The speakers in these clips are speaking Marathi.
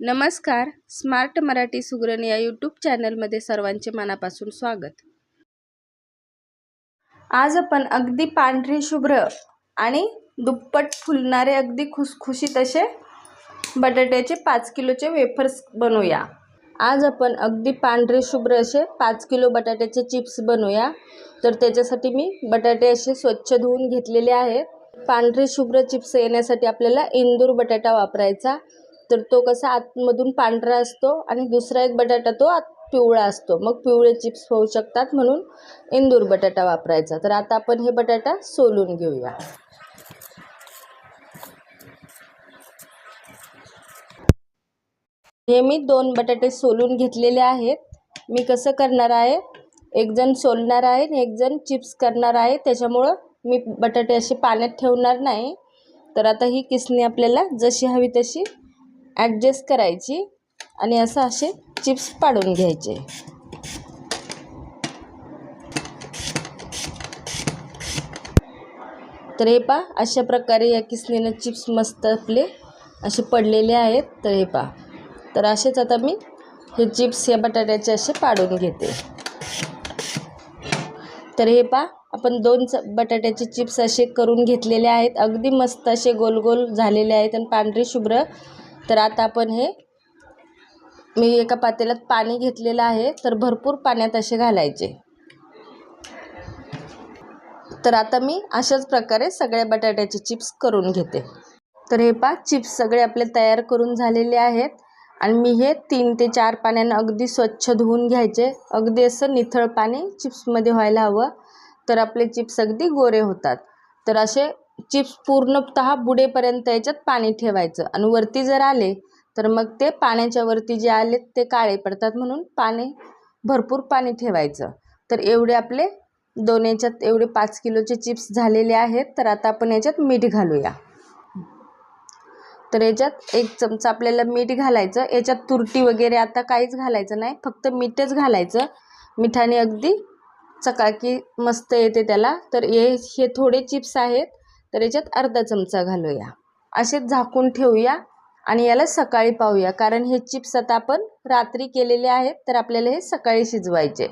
नमस्कार. स्मार्ट मराठी सुगरण या यूट्यूब चॅनलमध्ये सर्वांचे मनापासून स्वागत. आज आपण अगदी पांढरे शुभ्र आणि दुप्पट फुलणारे अगदी खुसखुशीत असे बटाट्याचे पाच किलोचे वेफर्स बनवूया. आज आपण अगदी पांढरे शुभ्र असे पाच किलो बटाट्याचे चिप्स बनवूया. तर त्याच्यासाठी मी बटाटे असे स्वच्छ धुवून घेतलेले आहेत. पांढरे शुभ्र चिप्स येण्यासाठी आपल्याला इंदूर बटाटा वापरायचा. तर तो कसा आतमधून पांढरा असतो आणि दुसरा एक बटाटा तो आत पिवळा असतो. मग पिवळे चिप्स होऊ शकतात म्हणून इंदूर बटाटा वापरायचा. तर आता आपण हे बटाटा सोलून घेऊया. हे मी दोन बटाटे सोलून घेतलेले आहेत. मी कसं करणार आहे? एकजण सोलणार आहे आणि एकजण चिप्स करणार आहे. त्याच्यामुळं मी बटाटे असे पाण्यात ठेवणार नाही. तर आता ही किसणी आपल्याला जशी हवी तशी ॲडजस्ट करायची आणि असं असे चिप्स पाडून घ्यायचे. तर हे पा अशा प्रकारे या किसनीनं चिप्स मस्त आपले असे पडलेले आहेत. तर हे पा तर असेच आता मी हे चिप्स या बटाट्याचे असे पाडून घेते. तर हे पा आपण दोन च बटाट्याचे चिप्स असे करून घेतलेले आहेत. अगदी मस्त असे गोल गोल झालेले आहेत आणि पांढरे शुभ्र तर आता आपण हे मी एका पातेल्यात पाणी घेतलेलं आहे तर भरपूर पाण्यात असे घालायचे. तर आता मी अशाच प्रकारे सगळ्या बटाट्याचे चिप्स करून घेते. तर हे पा चिप्स सगळे आपले तयार करून झालेले आहेत. आणि मी हे तीन ते चार पाण्यानं अगदी स्वच्छ धुवून घ्यायचे. अगदी असं निथळ पाणी चिप्समध्ये व्हायला हवं. तर आपले चिप्स अगदी गोरे होतात. तर असे चिप्स पूर्णतः बुडेपर्यंत याच्यात पाणी ठेवायचं. आणि वरती जर आले तर मग ते पाण्याच्या वरती जे आले ते काळे पडतात म्हणून पाणी भरपूर पाणी ठेवायचं. तर एवढे आपले दोन याच्यात एवढे पाच किलोचे चिप्स झालेले आहेत तर आता आपण याच्यात मीठ घालूया. तर याच्यात एक चमचा आपल्याला मीठ घालायचं. याच्यात तुरटी वगैरे आता काहीच घालायचं नाही फक्त मीठच घालायचं. मिठाने अगदी चकाकी मस्त येते त्याला. तर हे हे थोडे चिप्स आहेत. तर याच्यात अर्धा चमचा घालूया. असे झाकून ठेवूया आणि याला सकाळी पाहूया. कारण हे चिप्स आता आपण रात्री केलेले आहेत तर आपल्याला हे सकाळी शिजवायचे.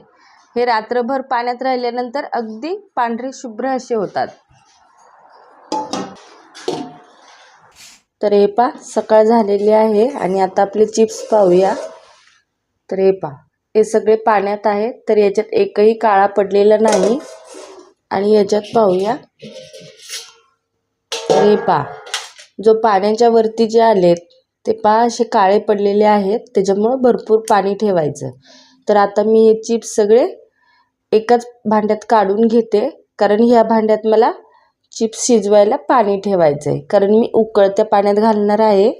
हे रात्रभर पाण्यात राहिल्यानंतर अगदी पांढरे शुभ्र असे होतात. तर हे पा सकाळ झालेली आहे आणि आता आपले चिप्स पाहूया. तर हे पा हे सगळे पाण्यात आहेत तर याच्यात एकही काळा पडलेला नाही. आणि याच्यात पाहूया. हे पा जो पाण्याच्या वरती जे आलेत ते पा असे काळे पडलेले आहेत त्याच्यामुळं भरपूर पाणी ठेवायचं. तर आता मी हे चिप्स सगळे एकाच भांड्यात काढून घेते कारण ह्या भांड्यात मला चिप्स शिजवायला पाणी ठेवायचं आहे कारण मी उकळत्या पाण्यात घालणार आहे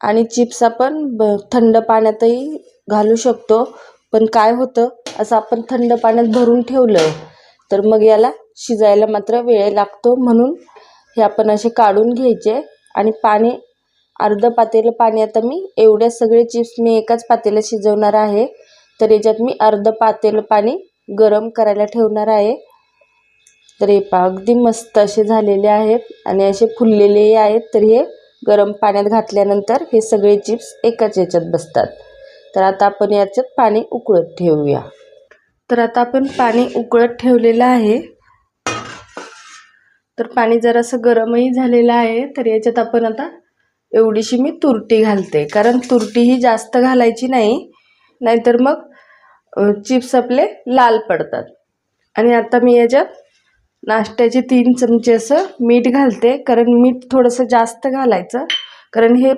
आणि चिप्स आपण ब थंड पाण्यातही घालू शकतो. पण काय होतं असं आपण थंड पाण्यात भरून ठेवलं तर मग याला शिजायला मात्र वेळ लागतो म्हणून हे आपण असे काढून घ्यायचे आणि पाणी अर्धं पातेलं पाणी आता मी एवढ्या सगळे चिप्स मी एकाच पातेला शिजवणार आहे. तर याच्यात मी अर्धं पातेलं पाणी गरम करायला ठेवणार आहे. तर हे पा अगदी मस्त असे झालेले आहेत आणि असे फुललेलेही आहेत. तर हे गरम पाण्यात घातल्यानंतर हे सगळे चिप्स एकाच याच्यात बसतात. तर आता आपण याच्यात पाणी उकळत ठेवूया. तर आता आपण पाणी उकळत ठेवलेलं आहे. तर पाणी जरासं गरमही झालेलं आहे तर याच्यात आपण आता एवढीशी मी तुरटी घालते. कारण तुरटी ही जास्त घालायची नाही नाहीतर मग चिप्स आपले लाल पडतात. आणि आता मी याच्यात नाश्त्याचे तीन चमचे असं मीठ घालते कारण मीठ थोडंसं जास्त घालायचं. कारण हे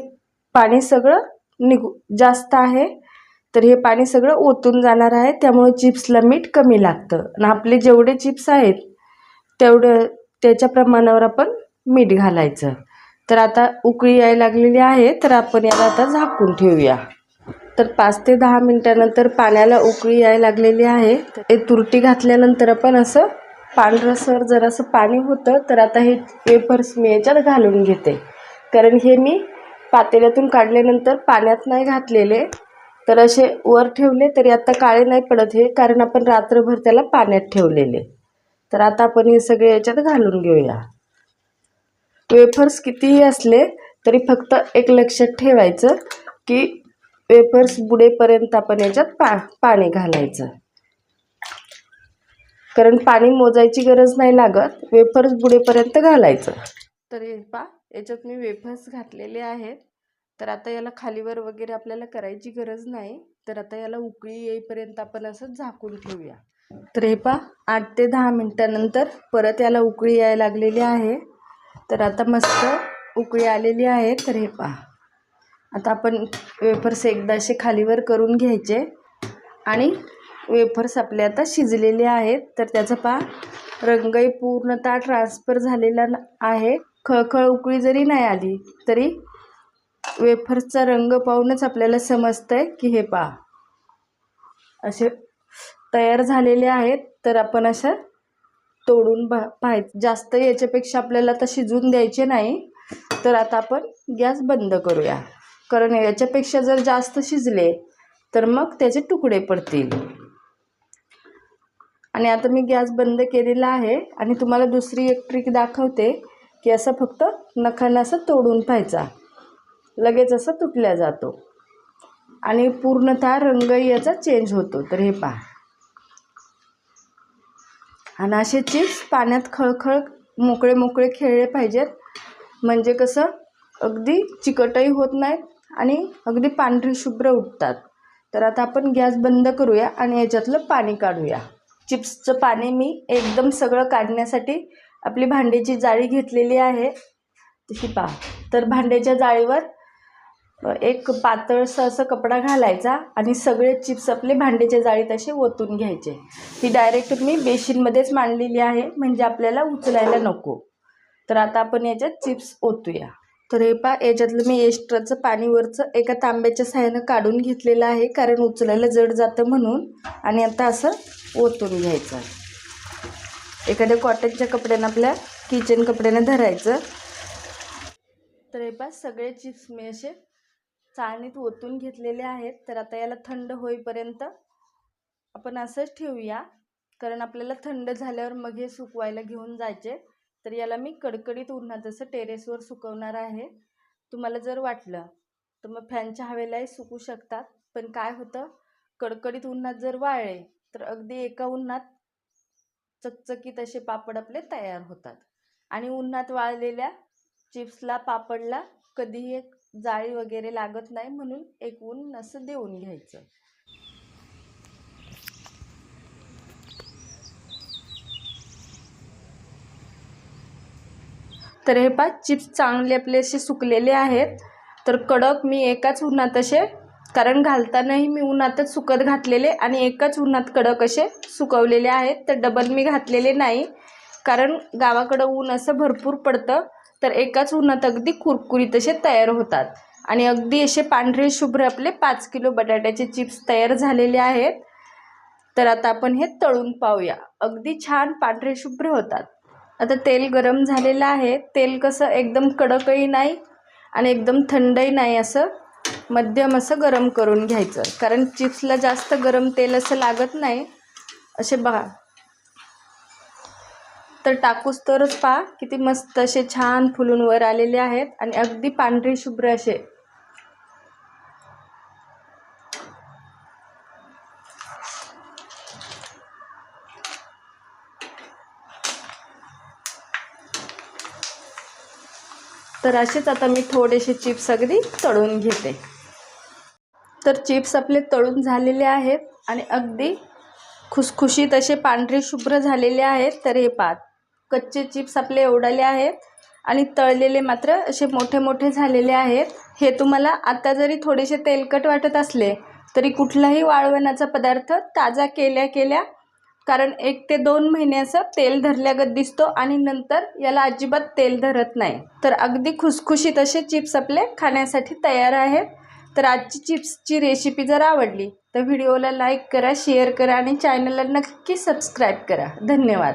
पाणी सगळं निघू जास्त आहे तर हे पाणी सगळं ओतून जाणार आहे त्यामुळे चिप्सला मीठ कमी लागतं. आणि आपले जेवढे चिप्स आहेत तेवढं त्याच्या प्रमाणावर आपण मीठ घालायचं. तर आता उकळी यायला लागलेली आहे तर आपण याला आता झाकून ठेवूया. तर पाच ते दहा मिनटानंतर पाण्याला उकळी यायला लागलेली आहे. हे तुरटी घातल्यानंतर आपण असं पांढरसर जरासं पाणी होतं तर आता हे वेफर्स मी याच्यात घालून घेते. कारण हे मी पातेल्यातून काढल्यानंतर पाण्यात नाही घातलेले. तर असे वर ठेवले तरी आता काळे नाही पडत हे कारण आपण रात्रभर त्याला पाण्यात ठेवलेले. तर आता आपण हे सगळे याच्यात घालून घेऊया. वेफर्स कितीही असले तरी फक्त एक लक्षात ठेवायचं की वेफर्स बुडेपर्यंत आपण याच्यात पा पाणी घालायचं. कारण पाणी मोजायची गरज नाही लागत वेफर्स बुडेपर्यंत घालायचं. तर हे पा याच्यात मी वेफर्स घातलेले आहेत. तर आता याला खालीवर वगैरे आपल्याला करायची गरज नाही. तर आता याला उकळी येईपर्यंत आपण असं झाकून ठेवूया. तर हे पा आठ ते दहा मिनटानंतर परत याला उकळी यायला लागलेली आहे. तर आता मस्त उकळी आलेली आहे. तर हे पहा आता आपण वेफर्स एकदा असे खालीवर करून घ्यायचे आणि वेफर्स आपले आता शिजलेले आहेत. तर त्याचा पा रंगही पूर्णतः ट्रान्सफर झालेला न- आहे. खळखळ उकळी जरी नाही आली तरी वेफर्सचा रंग पाहूनच आपल्याला समजतंय की हे पहा असे तयार झालेले आहेत तर आपण अशा तोडून पा पाहायचं जास्त याच्यापेक्षा आपल्याला आता शिजून द्यायचे नाही तर आता आपण गॅस बंद करूया. कारण याच्यापेक्षा जर जास्त शिजले तर मग त्याचे तुकडे पडतील. आणि आता मी गॅस बंद केलेला आहे आणि तुम्हाला दुसरी एक ट्रिक दाखवते की असं फक्त नखानं असं तोडून पाहायचा. लगेच असं तुटल्या जातो. आणि पूर्णतः रंगही याचा चेंज होतो. तर हे पहा. आणि असे चिप्स पाण्यात खळखळ मोकळे मोकळे खेळले पाहिजेत. म्हणजे कसं अगदी चिकटही होत नाहीत आणि अगदी पांढरी शुभ्र उठतात. तर आता आपण गॅस बंद करूया आणि याच्यातलं पाणी काढूया. चिप्सचं पाणी मी एकदम सगळं काढण्यासाठी आपली भांड्याची जाळी घेतलेली आहे. तशी पहा. तर भांड्याच्या जाळीवर एक पातळसं असं कपडा घालायचा आणि सगळे चिप्स आपले भांड्याच्या जाळीत असे ओतून घ्यायचे. ही डायरेक्ट मी बेसिनमध्येच मांडलेली आहे म्हणजे आपल्याला उचलायला नको. तर आता आपण याच्यात चिप्स ओतूया. तर हे पा याच्यातलं मी एक्स्ट्राचं पाणीवरचं एका तांब्याच्या साह्यानं काढून घेतलेलं आहे कारण उचलायला जड जातं म्हणून. आणि आता असं ओतून घ्यायचं एखाद्या कॉटनच्या कपड्यानं आपल्या किचन कपड्यानं धरायचं. तर हे पा सगळे चिप्स मी असे चाळणीत ओतून घेतलेले आहेत तर आता याला थंड होईपर्यंत आपण असंच ठेवूया. कारण आपल्याला थंड झाल्यावर मग हे सुकवायला घेऊन जायचे. तर याला मी कडकडीत उन्हात असं टेरेसवर सुकवणार आहे. तुम्हाला जर वाटलं तर मग फॅनच्या हवेलाही सुकू शकतात. पण काय होतं कडकडीत उन्हात जर वाळले तर अगदी एका उन्हात चकचकीत असे पापड आपले तयार होतात. आणि उन्हात वाळलेल्या चिप्सला पापडला कधीही एक जाळी वगैरे लागत नाही म्हणून एक ऊन असं देऊन घ्यायचं. तर हे पा चिप्स चांगले आपले असे सुकलेले आहेत. तर कडक मी एकाच उन्हात असे कारण घालतानाही मी उन्हातच सुकत घातलेले आणि एकाच उन्हात कडक असे सुकवलेले आहेत. तर डबल मी घातलेले नाही कारण गावाकडं ऊन असं भरपूर पडतं. तर एकाच उन्हात अगदी कुरकुरीत असे तयार होतात. आणि अगदी असे पांढरे शुभ्र आपले पाच किलो बटाट्याचे चिप्स तयार झालेले आहेत. तर आता आपण हे तळून पाहूया. अगदी छान पांढरे शुभ्र होतात. आता तेल गरम झालेलं आहे. तेल कसं एकदम कडकही नाही आणि एकदम थंडही नाही असं मध्यम असं गरम करून घ्यायचं. कारण चिप्सला जास्त गरम तेल असं लागत नाही. असे बघा. तर टाकूस तरच पहा. किती मस्त असे छान फुलून वर आलेले आहेत आणि अगदी पांढरे शुभ्र असे. तर असेच आता मी थोडेसे चिप्स अगदी तळून घेते. तर चिप्स आपले तळून झालेले आहेत आणि अगदी खुसखुशीत असे पांढरे शुभ्र झालेले आहेत. तर हे पात कच्चे चिप्स आपले एवढाले आहेत आणि तळलेले मात्र असे मोठे मोठे झालेले आहेत. हे तुम्हाला आता जरी थोडेसे तेलकट वाटत असले तरी कुठलाही वाळवणाचा पदार्थ ताजा केल्या केल्या कारण एक ते दोन महिने असं तेल धरल्यागत दिसतो आणि नंतर याला अजिबात तेल धरत नाही. तर अगदी खुसखुशीत असे चिप्स आपले खाण्यासाठी तयार आहेत. तर आजची चिप्सची रेसिपी जर आवडली तर व्हिडिओला लाईक करा शेअर करा आणि चॅनलला नक्की सबस्क्राईब करा. धन्यवाद.